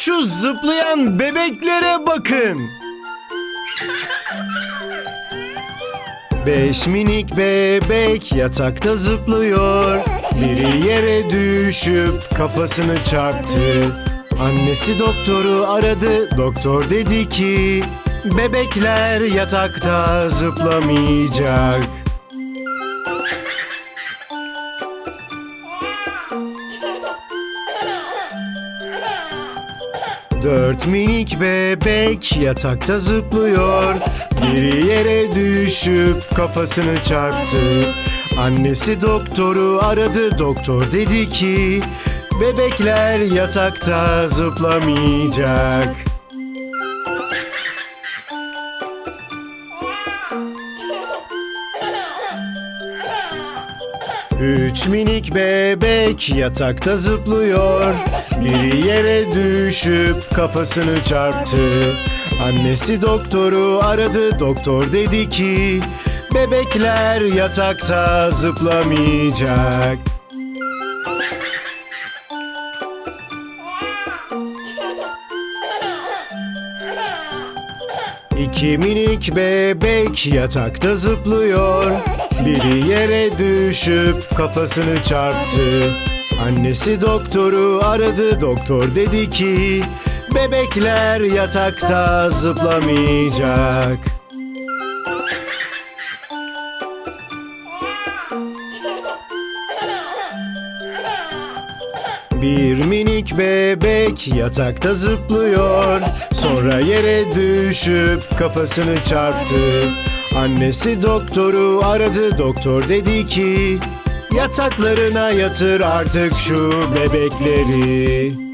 Şu zıplayan bebeklere bakın. Beş minik bebek yatakta zıplıyor. Biri yere düşüp kafasını çarptı. Annesi doktoru aradı. Doktor dedi ki bebekler yatakta zıplamayacak. Dört minik bebek yatakta zıplıyor. Biri yere düşüp kafasını çarptı. Annesi doktoru aradı. Doktor dedi ki bebekler yatakta zıplamayacak. Üç minik bebek yatakta zıplıyor. Biri yere düşüp kafasını çarptı. Annesi doktoru aradı. Doktor dedi ki bebekler yatakta zıplamayacak. İki minik bebek yatakta zıplıyor. Biri yere düşüp kafasını çarptı. Annesi doktoru aradı. Doktor dedi ki bebekler yatakta zıplamayacak. Bir minik bebek yatakta zıplıyor. Sonra yere düşüp kafasını çarptı. Annesi doktoru aradı. Doktor dedi ki yataklarına yatır artık şu bebekleri.